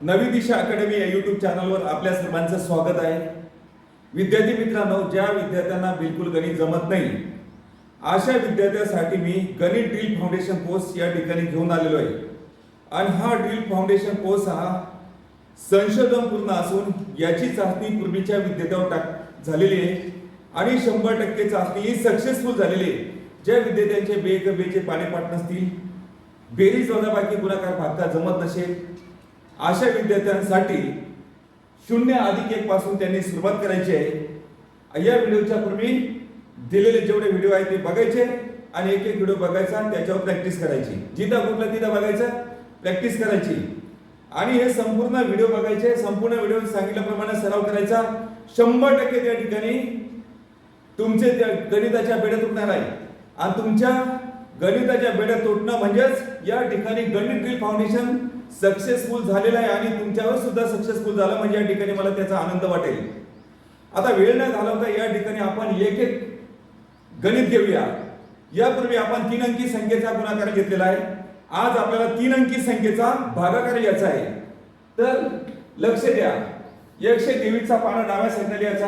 नवी दिशा अकॅडमी या युट्यूब चॅनलवर आपल्या सर्वांचं स्वागत आहे. विद्यार्थी मित्रांनो ज्या विद्यार्थ्यांना बिलकुल गणित जमत नाही अशा विद्यार्थ्यांसाठी मी गणित ड्रिल फाउंडेशन कोर्स या ठिकाणी घेऊन आलेलो आहे. आणि हा ड्रिल फाउंडेशन कोर्स हा संशोधनपूर्ण असून याची चाचणी पूर्वीच्या विद्यार्थ्यावर टाक झालेली आहे. आणि शंभर टक्के चाचणी ही सक्सेसफुल झालेली आहे. ज्या विद्यार्थ्यांचे बेगबेचे क पाठ नसतील बेरीज वजाबाकी गुणाकार भागता जमत नसेल अशा विद्यार्थ्यांसाठी शून्य अधिक एक पासून त्यांनी सुरुवात करायची आहे. या व्हिडिओच्या पूर्वी दिलेले जेवढे व्हिडिओ आहेत ते बघायचे आणि एक एक व्हिडिओ बघायचा आणि त्याच्यावर प्रॅक्टिस करायची. जिथं कुठलं तिथं बघायचं प्रॅक्टिस करायची. आणि हे संपूर्ण व्हिडिओ बघायचे संपूर्ण व्हिडिओ सांगितल्याप्रमाणे सराव करायचा. शंभर टक्के त्या ठिकाणी तुमचे त्या गणिताच्या बेड्या तुटणार आहे आणि तुमच्या गणिताच्या बेड्या तुटणं म्हणजेच या ठिकाणी गणित ड्रिल फाउंडेशन सक्सेसफुल झालेला आहे आणि तुमच्यावर सुद्धा सक्सेसफुल झालं म्हणजे या ठिकाणी मला त्याचा आनंद वाटेल. आता वेळ न घालवता या ठिकाणी आपण एक एक गणित घेऊया. यापूर्वी आपण तीन अंकी संख्येचा गुणाकार घेतलेला आहे. आज आपल्याला तीन अंकी संख्येचा भागाकार याचा आहे. तर लक्ष द्या. एकशे तेवीसचा पाना डाव्या साईडला याचा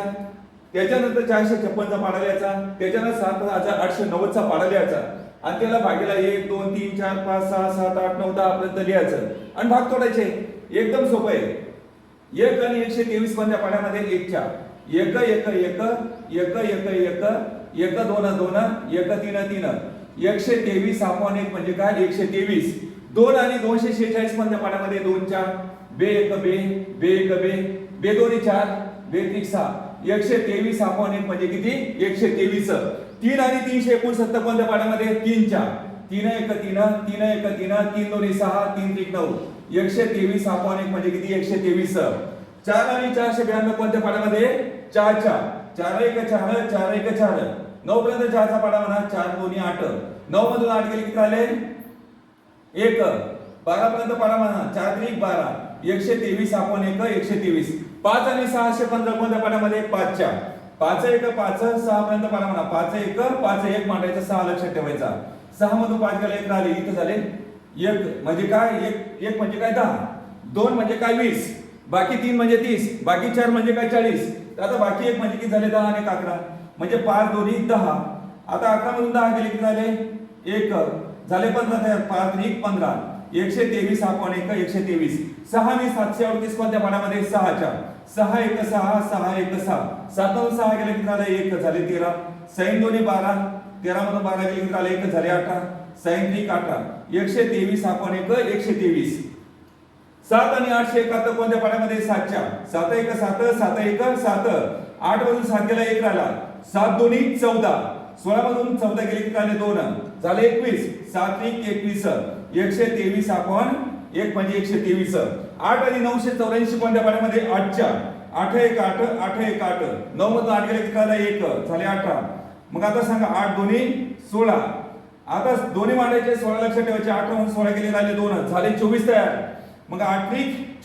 त्याच्यानंतर चारशे छप्पनचा पाडा लिहायचा त्याच्यानंतर सात हजार आठशे नव्वदचा पाडा लिहायचा आणि त्याला भागीला एक दोन तीन चार पाच सहा सात आठ नऊ दहा पर्यंत लिहायचं. आणि भाग तोडायचे. एकदम सोपं आहे. एक आणि एकशे तेवीस मधल्या पाण्यामध्ये एक चार. एक एक एक एक एक एक एक दोन दोन एक तीन तीन. एकशे तेवीस आपण एक म्हणजे काय? एकशे तेवीस. दोन आणि दोनशे शेहेचाळीस मधल्या दोन चार. बे एक बे बे एक बे. बे दोन्ही चार बे तीन सहा. एकशे तेवीस आपण एक म्हणजे किती? एकशे तेवीस. तीन आणि तीनशे एकोणसत्तर कोणत्या पाण्यामध्ये तीन चार तीन एक तीन तीन एक तीन तीन दोन्ही सहा तीन तीन नऊ. एकशे तेवीस आपण एक म्हणजे किती? एकशे तेवीस. चार आणि चारशे ब्याण्णव कोणत्या पाण्यामध्ये चार चार चार एक चार चार एक चार. नऊ पर्यंत चारचा पाडा म्हणा चार दोन्ही आठ. नऊ मधून आठ गेले किती आले एक. बारा पर्यंत पाडा म्हणा चार त्रिक बारा. एकशे तेवीस आपण एक एकशे तेवीस. पाच आणि सहाशे पंधरा कोणत्या पाच चार पाच एक पाच सहा पर्यंत पाडा म्हणा. पाच एक पाच एक मांडायचा सहा लक्षात ठेवायचा. सहा मधून पाच गेला एक राहिले इथं झाले. एक म्हणजे काय? एक एक म्हणजे काय? दहा. दोन म्हणजे काय? वीस. बाकी तीन म्हणजे तीस. बाकी चार म्हणजे काय? चाळीस. तर आता बाकी एक म्हणजे किती झाले? दहा आणि एक अकरा. म्हणजे पाच दोन्ही दहा. आता अकरा मधून दहा गेले किती झाले? एक. झाले पंधरा पाच एक पंधरा. एकशे तेवीस आपण एक? एकशे तेवीस. सहा आणि सातशे अडतीस कोणत्या पाण्यामध्ये सहाच्या. सहा एक सहा सहा एक सहा. सात सहा गेले किती झाले एक झाले तेरा. सैन दोन्ही बारा. तेरा मधून बारा गेले किती झाले एक झाले अठरा. सैन एक अठरा. एकशे तेवीस आपण एक एकशे तेवीस. सात आणि आठशे एकाहत्तर कोणत्या पाण्यामध्ये सातच्या. सात एक सात सात एक सात. आठ मधून सात गेला एक राहिला. सात दोन्ही चौदा. सोळा मधून चौदा गेले किती झाले दोन. झाले एकवीस. सात एक एकवीस. एकशे तेवीस आपण एक म्हणजे एकशे तेवीस. आठ आणि नऊशे चौऱ्याऐंशी कोणत्या पाण्यामध्ये आठच्या. आठ एक आठ आठ एक आठ. नऊ मधून आठ गेले किती एक. झाले अठरा. मग आता सांगा आठ दोन्ही सोळा. आता दोन्ही मांडायचे सोळा लक्षात ठेवायचे. आठ म्हणून सोळा गेले झाले दोन. झाले चोवीस तयार. मग आठ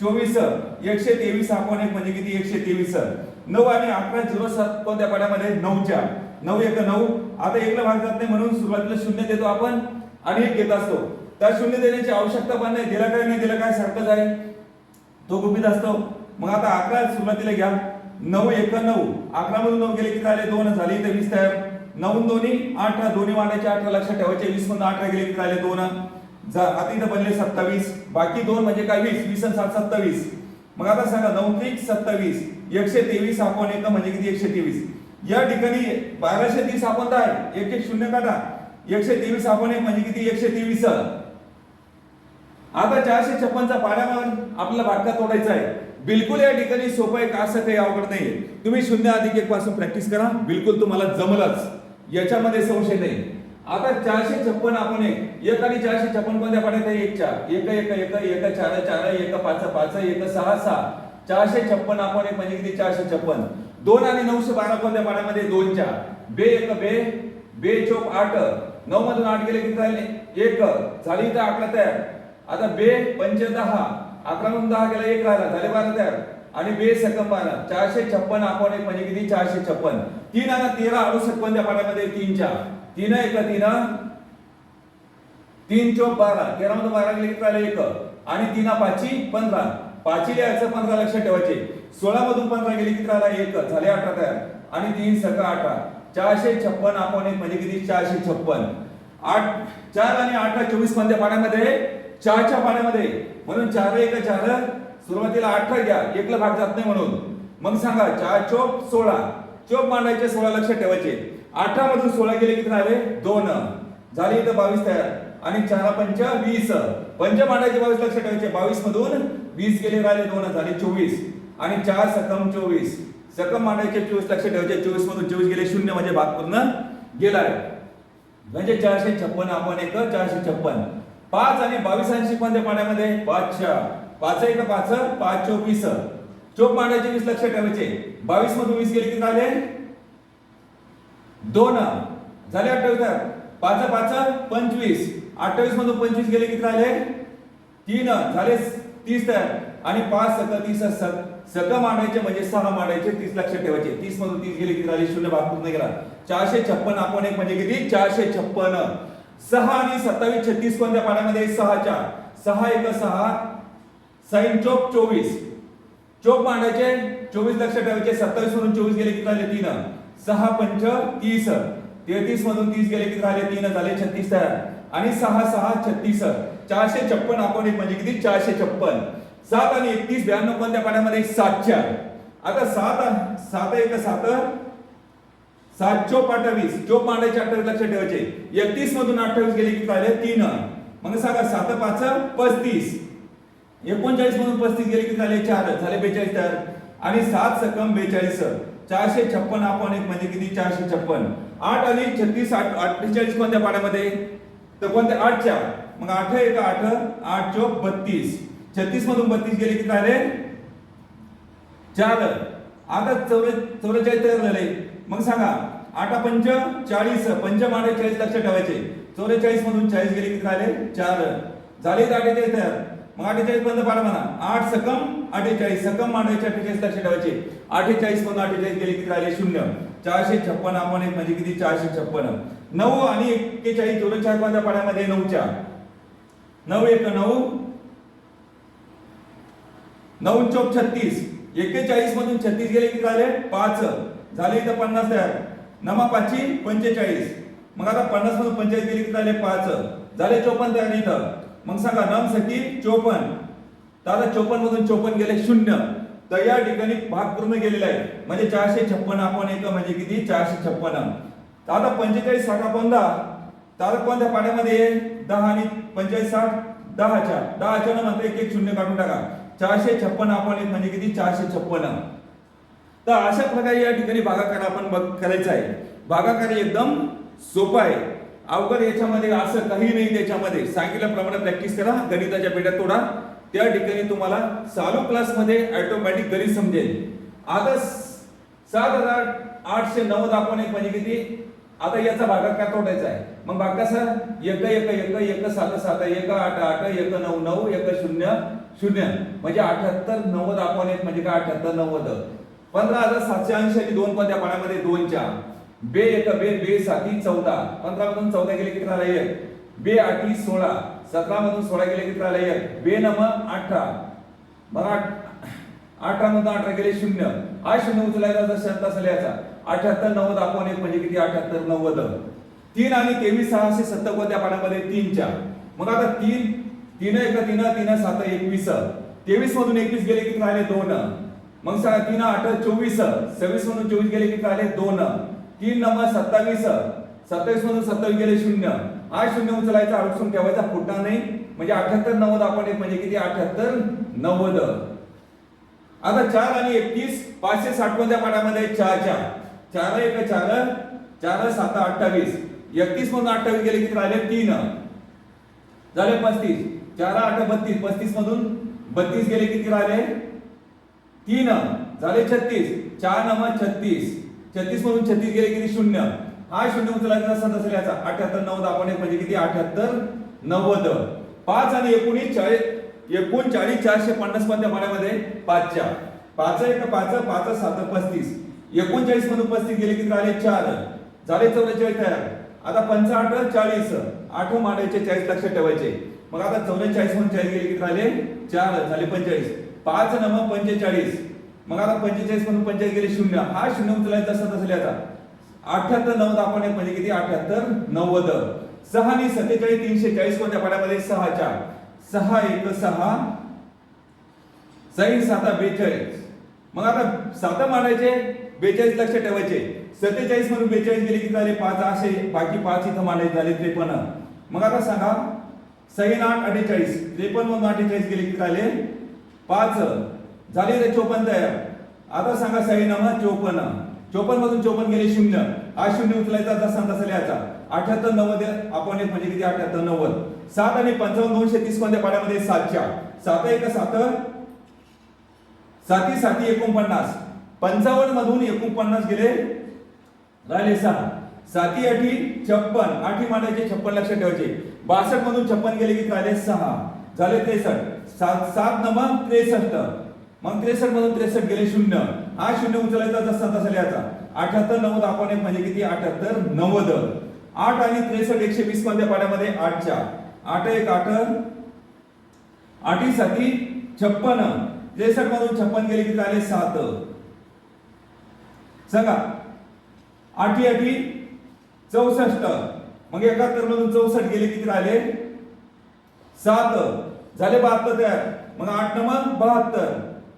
चोवीस. एकशे तेवीस आपण एक? म्हणजे किती? एकशे तेवीस. नऊ आणि अकरा झिरो सात कोणत्या पाड्यामध्ये? नऊच्या. नऊ एक नऊ. आता एकला भाग जात नाही म्हणून सुरुवातीला शून्य देतो आपण आणि एक घेत असतो. त्या शून्य देण्याची आवश्यकता पण नाही. दिला काय नाही दिला काय सारखंच आहे तो गुपित असतो. मग आता अकरा सुरुवातीला घ्या. नऊ एक नऊ. अकरा मधून नऊ गेले की आले? दोन झाले इथे वीस तयार. नऊ दोन्ही अठरा. दोन्ही वाढायचे अठरा लक्षात ठेवायचे. वीस मधून अठरा गेले की झाले दोन. जा आता इथं बनले सत्तावीस. बाकी दोन म्हणजे काय? वीस. वीस आणि सात सत्तावीस. मग आता सांगा नऊ त्रिक सत्तावीस. एकशे तेवीस आपण एक म्हणजे किती? एकशे तेवीस. या ठिकाणी बाराशे तीस आपण आहे एक एक शून्य काढा. एकशे तेवीस आपण एक म्हणजे किती? एकशे तेवीस. आता चारशे छप्पनचा पाड्यावर आपल्याला भाटका तोडायचा आहे. बिलकुल या ठिकाणी सोपं आहे का असं काही अवघड नाहीये. तुम्ही शून्य अधिक एक पासून प्रॅक्टिस करा. बिलकुल तुम्हाला जमलच. याच्यामध्ये संशय नाही. आता चारशे छप्पन आपण एक एक आणि चारशे छप्पनमध्ये पाड्यात आहे? एक चार. एक एक एक एक चार चार एक पाच पाच एक सहा सहा. चारशे छप्पन आपण एक म्हणजे किती? चारशे छप्पन. दोन आणि नऊशे बारा कोणत्या पाण्यामध्ये दोन चार. बे एक बे. बे चोप आठ. नऊ मधून आठ गेले किती राहिले? एक. झाली तर आकडा तयार. आता बे पंच दहा अकरा दहा गेला एक राहिला झाले बारा तयार. आणि बे सकम बारा चारशे छप्पन आपण एक म्हणजे किती? चारशे छप्पन. तीन आणि तेरा अडुसष्ट कोणत्या पाण्यामध्ये तीनच्या. तीन एक तीन. तीन चौक बारा. तेरा मध्ये बारा गेले किती राहिले? एक. आणि तीन पाचवी पंधरा. पाचवी लिहायचं पंधरा लक्षात ठेवायचे. सोळा मधून पंधरा गेले किती राहिला? एक. झाले अठरा तयार. आणि तीन सका अठरा. चारशे छप्पन आपण एक म्हणजे किती? चारशे छप्पन. आठ चार आणि अठरा चोवीस कोणत्या पाण्यामध्ये चारच्या पाण्यामध्ये. म्हणून चार एक चार सुरुवातीला अठरा घ्या. एकला भाग जात नाही म्हणून. मग सांगा चार चोप सोळा. चोप मांडायचे सोळा लक्षात ठेवायचे. अठरा मधून सोळा गेले किती राहिले? दोन. झाले इथं बावीस तयार. आणि चार पंच वीस. पंच मांडायचे बावीस लक्षात ठेवायचे. बावीस मधून वीस गेले राहिले दोन. झाले चोवीस. आणि चार सकम चोवीस. सकम मांडायचे चोवीस लक्षात ठेवायचे. चोवीस मधून चोवीस गेले शून्य म्हणजे भाग पूर्ण गेलाय. म्हणजे चारशे छप्पन आपण एक चारशे छप्पन. पाच आणि बावीस ऐंशी कोणत्या पाण्यामध्ये? पाच पाच एक पाच पाच चोवीस. चोप मांडायचे वीस लक्षात ठेवायचे. बावीस मधून वीस गेले की झाले? दोन. झाले अठ्ठावीस पाच पाच पंचवीस. अठ्ठावीस मधून पंचवीस गेले किती झाले? तीन. झाले तीस तयार आणि पाच सक तीस सक सक मांडायचे म्हणजे सहा मांडायचे तीस लक्षात ठेवायचे. तीस मधून तीस गेले किती राहिले शून्य भाग पूर्ण गेला चारशे छप्पन आपण एक म्हणजे किती? चारशे छप्पन. सहा आणि सत्तावीस छत्तीस कोणत्या पाण्यामध्ये सहा चार सहा एक सहा. साईन चोप चोवीस. चोप मांडायचे चोवीस लक्षात ठेवायचे सत्तावीस मधून चोवीस गेले किती झाले तीन. सहा पंच तीस. तेहतीस मधून तीस गेले किती झाले तीन झाले छत्तीस तयार. आणि सहा सहा छत्तीस. चारशे छप्पन आपण एक म्हणजे किती? चारशे छप्पन. सात आणि एकतीस ब्याण्णव कोणत्या पाण्यामध्ये चार आता सात सात एक सात सात चोप अठ्ठावीस चोप मांडायचे अठ्ठावीस लक्षात ठेवायचे. एकतीस मधून अठ्ठावीस गेले की झाले तीन. मग सांगा सात पाच पस्तीस. एकोणचाळीस मधून पस्तीस गेले की झाले चार. झाले बेचाळीस तयार आणि सात सकम बेचाळीस. चारशे छप्पन आपण एक म्हणजे किती? चारशे छप्पन. आठ आणि छत्तीस आठ अठ्ठेचाळीस कोणत्या पाण्यामध्ये तर कोणत्या आठच्या. मग आठ एक आठ आठ चोक बत्तीस. छत्तीस मधून बत्तीस गेले की झाले चार. आता चौरे चौवेचाळीस तयार झाले. मग सांगा आठा पंच चाळीस पंच माडे चाळीस लक्षात ठेवायचे. चौवेचाळीस मधून चाळीस गेले किती झाले चार. झाले तर अठ्ठेचाळीस तयार. मग अठ्ठेचाळीस पर्यंत पाडा म्हणा. आठ सकम अठ्ठेचाळीस सकम मांडायचे अठ्ठेचाळीस लक्षात ठेवायचे. अठ्ठेचाळीस मधून अठ्ठेचाळीस गेले किती राहिले? शून्य. चारशे छप्पन आपण एक म्हणजे किती? चारशे छप्पन. नऊ आणि एक्केचाळीस जोडे चार कोणत्या पाड्यामध्ये नऊच्या. नऊ एक नऊ. नऊ चौक छत्तीस. एक्केचाळीस मधून छत्तीस गेले किती झाले पाच. झाले इथं पन्नास तयार. नमा पाचशे पंचेचाळीस. मग आता पन्नास मधून पंचेचाळीस गेली किती झाले पाच. झाले चोपन्न तयार इथं. मग सांगा नम सखी चोपन्न. तर आता चोपन्न मधून चोपन्न गेले शून्य. तर या ठिकाणी भाग पूर्ण गेलेला आहे. म्हणजे चारशे छप्पन आपण एक म्हणजे किती? चारशे छप्पन तर आता पंचेचाळीस साठा आपण दहा तर आता कोणत्या पाण्यामध्ये? दहा आणि पंचेचाळीस साठ दहाच्या. दहाच्या नंतर एक एक शून्य काढून टाका. चारशे छप्पन आपण एक म्हणजे किती? चारशे छप्पन तर अशा प्रकारे या ठिकाणी भागाकार आपण बघ करायचा आहे. भागाकार एकदम सोपा आहे. अवघड याच्यामध्ये असं काही नाही त्याच्यामध्ये. सांगितल्याप्रमाणे प्रॅक्टिस करा गणिताच्या पेट्यात तोडा. त्या ठिकाणी तुम्हाला चालू क्लासमध्ये ऑटोमॅटिक गणित समजेल. आता सात हजार आठशे नव्वद आपण एक म्हणजे किती? आता याचा भागाकार तोडायचा आहे. मग भाग कसा एक एक एक एक सात सात एक आठ आठ एक नऊ नऊ एक शून्य शून्य. म्हणजे अठ्याहत्तर नव्वद आपण एक म्हणजे काय? अठ्याहत्तर नव्वद. पंधरा हजार सातशे ऐंशी आणि दोन कोणत्या पाण्यामध्ये दोनच्या. बे एक बे बे साती चौदा. पंधरा मधून चौदा गेले किती राहिला एक. बे आठी सोळा. सतरा मधून सोळा गेले किती राहिला एक. बे नम अठरा. बघा अठरा मधून अठरा गेले शून्य. हा शून्य उचलायचा जर शब्द असेल याचा. अठ्याहत्तर नव्वद आपण एक म्हणजे किती? अठ्याहत्तर नव्वद. तीन आणि तेवीस सहाशे सत्तर कोणत्या पाण्यामध्ये? तीनच्या. मग आता तीन तीन एक तीन तीन सात एकवीस. तेवीस मधून एकवीस गेले किती राहिले दोन. मग सांगा तीन आठ चोवीस. सव्वीस मधून चोवीस गेले की राहिले दोन. तीन नंबर सत्तावीस. सत्तावीस मधून सत्तावीस गेले शून्य. हा शून्य उचलायचा अडचून ठेवायचा फुटणार नाही. म्हणजे अठ्याहत्तर नव्वद आपण एक म्हणजे किती? अठ्याहत्तर नव्वद. आता चार आणि एकतीस पाचशे साठ कोणत्या पाण्यामध्ये चार चार. चार एक चार चार सात अठ्ठावीस. एकतीस मधून अठ्ठावीस गेले किती राहिले तीन. झाले पस्तीस. चार आठ बत्तीस. पस्तीस मधून बत्तीस गेले किती राहिले? तीन झाले छत्तीस. चार नम छत्तीस. छत्तीस मधून छत्तीस गेले किती? शून्य. हा शून्य उचलायचा असा असेल याचा अठ्याहत्तर नव्वद आपण एक म्हणजे किती? अठ्याहत्तर नव्वद. पाच आणि एकोणीस चाळीस एकोणचाळीस चारशे पन्नास कोणत्या पाण्यामध्ये? पाचच्या. पाच एक पाच पाच सात पस्तीस. एकोणचाळीस मधून पस्तीस गेले किती? राहिले चार. झाले चौवेचाळीस तयार. आता पंचाठ चाळीस. आठ मांडायचे चाळीस लक्षात ठेवायचे. मग आता चौवेचाळीस म्हणून चाळीस गेले किती? राहिले? चार. झाले पंचेचाळीस पाच नम पंचेचाळीस. मग आता पंचेचाळीस म्हणून पंचेचाळीस गेले शून्य. हा शून्य उचलायचा तसा तसा लिहायचा. अठ्याहत्तर नव्वद आपण एक म्हणजे किती? अठ्याहत्तर नव्वद. सहा आणि सत्तेचाळीस तीनशे चाळीस कोणत्या पाण्यामध्ये सहा चार. सहा एक सहा. सही साता बेचाळीस. मग आता साता मांडायचे बेचाळीस लक्ष ठेवायचे. सत्तेचाळीस म्हणून बेचाळीस गेले की झाले? पाच असे. बाकी पाच इथं मांडायचे झाले त्रेपन्न. मग आता सांगा सही आठ अठ्ठेचाळीस. त्रेपन्न मधून अठ्ठेचाळीस गेले की झाले? पाच. झाले रे चोपन्न तयार. आता सांगा सही नामा चोपन्न. चोपन्न मधून चोपन्न गेले शून्य. हा शून्य उचलायचा जसा तसा लिहायचा अठ्याहत्तर नव्वद आपण एक म्हणजे किती? अठ्याहत्तर नव्वद. सात आणि पंचावन्न दोनशे तीस कोणत्या पाड्यामध्ये? सातच्या. सात एक सात? साती साती एकोणपन्नास. पंचावन्न मधून एकोणपन्नास गेले. राहिले सहा. साती आठी छप्पन. आठी मांडायचे छप्पन लक्षात ठेवायचे. बासष्ट मधून छप्पन गेले की राहिले सहा. झाले त्रेसष्ट. सात सात नमन त्रेसष्ट. मग त्रेसष्ट मधून त्रेसष्ट गेले शून्य. हा शून्य उचलायचा जसा तसा लिहायचा. अठ्याहत्तर नव्वद आपण एक म्हणजे किती? अठ्याहत्तर नव्वद. आठ आणि त्रेसष्ट एकशे वीस कोणत्या पाण्यामध्ये आठच्या. आठ एक आठ. आठीसाठी छप्पन. त्रेसष्ट मधून छप्पन गेले की आले सात. सांगा. आठी आठी चौसष्ट. मग एकाहत्तर मधून चौसष्ट गेले किती राहिले सात. झाले बहात्तर तयार. मग आठ नंबर बहात्तर.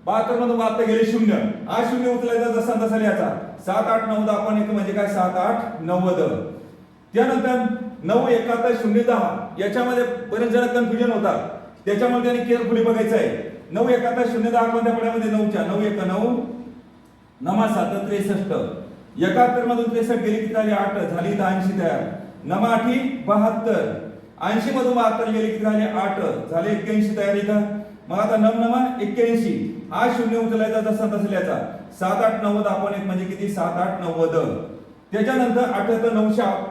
बहात्तर मधून बहात्तर गेले शून्य. हा शून्य उचलायचा जसा तसा लिहायचा सात आठ नऊ आपण एक म्हणजे काय? सात आठ नव्वद. त्यानंतर नऊ एकाहत्तर शून्य दहा. याच्यामध्ये बरेच जण कन्फ्युजन होतात. त्याच्यामुळे त्यांनी केअरफुली बघायचं आहे नऊ एकाहत्तर शून्य दहा कोणत्या पड्यामध्ये? नऊच्या. नऊ एक नऊ. नमा सात त्रेसष्ट. एकाहत्तर मधून त्रेसष्ट गेली की झाली आठ. झाली दहाऐंशी ऐंशी तयार. नमा आठी बहात्तर. ऐंशी मधून बहात्तर गेले किती झाले आठ. झाले एक्क्याऐंशी तयारी का? मग आता नम नमा एक्क्याऐंशी. हा शून्य उचलायचा जसा तसा सात आठ नव्वद आपण एक म्हणजे किती? सात आठ नव्वद. त्याच्यानंतर अठ्याहत्तर नऊशा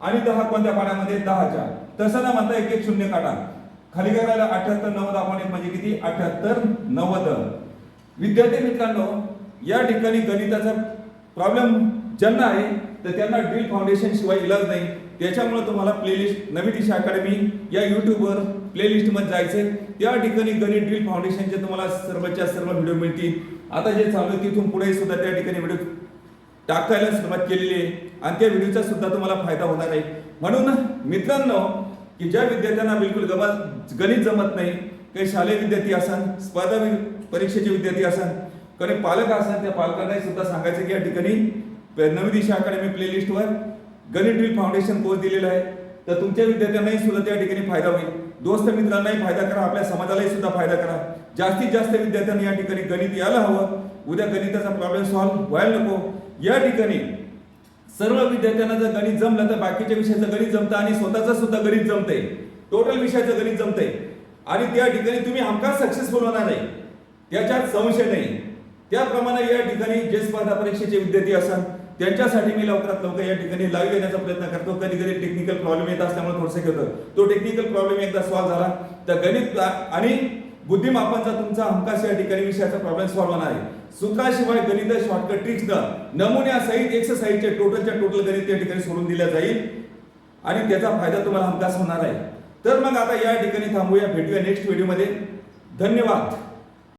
आणि दहा कोणत्या पाण्यामध्ये? दहाच्या. तसं ना म्हणता एक एक शून्य काढा. खाली करायला अठ्याहत्तर नव्वद आपण एक म्हणजे किती? अठ्याहत्तर नव्वद. विद्यार्थी मित्रांनो या ठिकाणी गणिताचा प्रॉब्लेम ज्यांना आहे तर त्यांना ड्रिल फाउंडेशन शिवाय इलाज नाही. त्याच्यामुळे तुम्हाला प्लेलिस्ट नवी दिशा अकॅडमी या युट्यूबवर प्लेलिस्टमध्ये जायचं आहे त्या ठिकाणी गणित ड्रिल फाउंडेशनचे तुम्हाला सर्वच्या सर्व व्हिडिओ मिळतील. आता जे चालू आहे तिथून पुढे सुद्धा त्या ठिकाणी व्हिडिओ टाकायला सुरुवात केलेली आहे. आणि त्या व्हिडिओचा सुद्धा तुम्हाला फायदा होणार आहे. म्हणून मित्रांनो की ज्या विद्यार्थ्यांना बिलकुल गमत गणित जमत नाही काही शालेय विद्यार्थी असाल स्पर्धा परीक्षेचे विद्यार्थी असाल कारण पालक असाल त्या पालकांनाही सुद्धा सांगायचं की या ठिकाणी नवी दिशा अकॅडमी प्लेलिस्टवर गणित ड्रिल फाउंडेशन कोर्स दिलेला आहे. तर तुमच्या विद्यार्थ्यांनाही सुद्धा त्या ठिकाणी फायदा होईल. दोस्त मित्रांनाही फायदा करा. आपल्या समाजालाही सुद्धा फायदा करा. जास्तीत जास्त विद्यार्थ्यांनी या ठिकाणी गणित यायला हवं. उद्या गणिताचा प्रॉब्लेम सॉल्व्ह व्हायला नको. या ठिकाणी सर्व विद्यार्थ्यांना जर गणित जमलं तर बाकीच्या विषयाचं गणित जमतं आणि स्वतःचं सुद्धा गणित जमतंय. टोटल विषयाचं गणित जमतंय. आणि त्या ठिकाणी तुम्ही हमखास सक्सेसफुल होणार नाही. त्याच्यात संशय नाही. त्याप्रमाणे या ठिकाणी जे स्पर्धा परीक्षेचे विद्यार्थी असतात त्यांच्यासाठी मी लवकरात लवकर या ठिकाणी लाईव्ह येण्याचा प्रयत्न करतो. कधी कधी टेक्निकल प्रॉब्लेम येत असल्यामुळे थोडंसं घेतो. तो टेक्निकल प्रॉब्लेम एकदा सॉल्व्ह झाला तर गणित आणि बुद्धिमापनचा तुमचा हमखास या ठिकाणी विषयाचा प्रॉब्लेम सॉल्व्ह होणार आहे. सूत्राशिवाय गणित शॉर्टकट ट्रिक्स न नमुन्यासहित एक्सरसाइजचे टोटलच्या टोटल गणित त्या ठिकाणी सोडून दिल्या जाईल. आणि त्याचा फायदा तुम्हाला हमखास होणार आहे. तर मग आता या ठिकाणी थांबूया. भेटूया नेक्स्ट व्हिडिओमध्ये धन्यवाद.